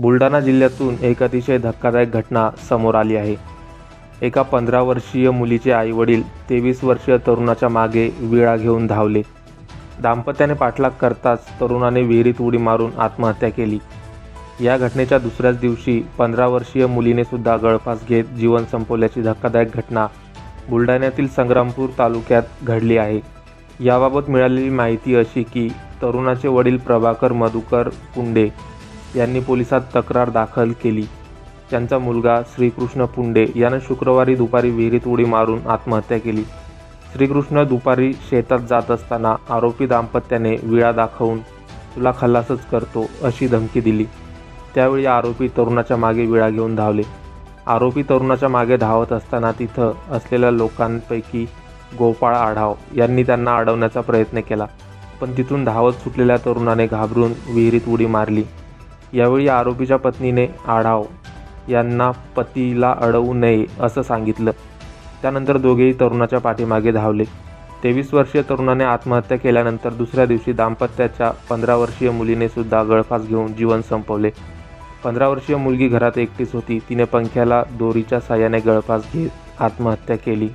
बुलढाणा जिल्ह्यातून एक अतिशय धक्कादायक घटना समोर आली आहे. एका पंधरा वर्षीय मुलीचे आईवडील तेवीस वर्षीय तरुणाच्या मागे विळा घेऊन धावले. दाम्पत्याने पाठलाग करताच तरुणाने विहिरीत उडी मारून आत्महत्या केली. या घटनेच्या दुसऱ्याच दिवशी पंधरा वर्षीय मुलीने सुद्धा गळफास घेत जीवन संपवल्याची धक्कादायक घटना बुलढाण्यातील संग्रामपूर तालुक्यात घडली आहे. याबाबत मिळालेली माहिती अशी की तरुणाचे वडील प्रभाकर मधुकर कुंडे यांनी पोलिसात तक्रार दाखल केली. त्यांचा मुलगा श्रीकृष्ण पुंडे यानं शुक्रवारी दुपारी विहिरीत उडी मारून आत्महत्या केली. श्रीकृष्ण दुपारी शेतात जात असताना आरोपी दाम्पत्याने विळा दाखवून तुला खल्लासच करतो अशी धमकी दिली. त्यावेळी आरोपी तरुणाच्या मागे विळा घेऊन धावले. आरोपी तरुणाच्या मागे धावत असताना तिथं असलेल्या लोकांपैकी गोपाळ आढाव यांनी त्यांना अडवण्याचा प्रयत्न केला पण तिथून धावत सुटलेल्या तरुणाने घाबरून विहिरीत उडी मारली. यावेळी आरोपीच्या पत्नीने आढाव यांना पतीला अडवू नये असं सांगितलं. त्यानंतर दोघेही तरुणाच्या पाठीमागे धावले. तेवीस वर्षीय तरुणाने आत्महत्या केल्यानंतर दुसऱ्या दिवशी दाम्पत्याच्या पंधरा वर्षीय मुलीने सुद्धा गळफास घेऊन जीवन संपवले. पंधरा वर्षीय मुलगी घरात एकटीच होती. तिने पंख्याला दोरीच्या साह्याने गळफास घेत आत्महत्या केली.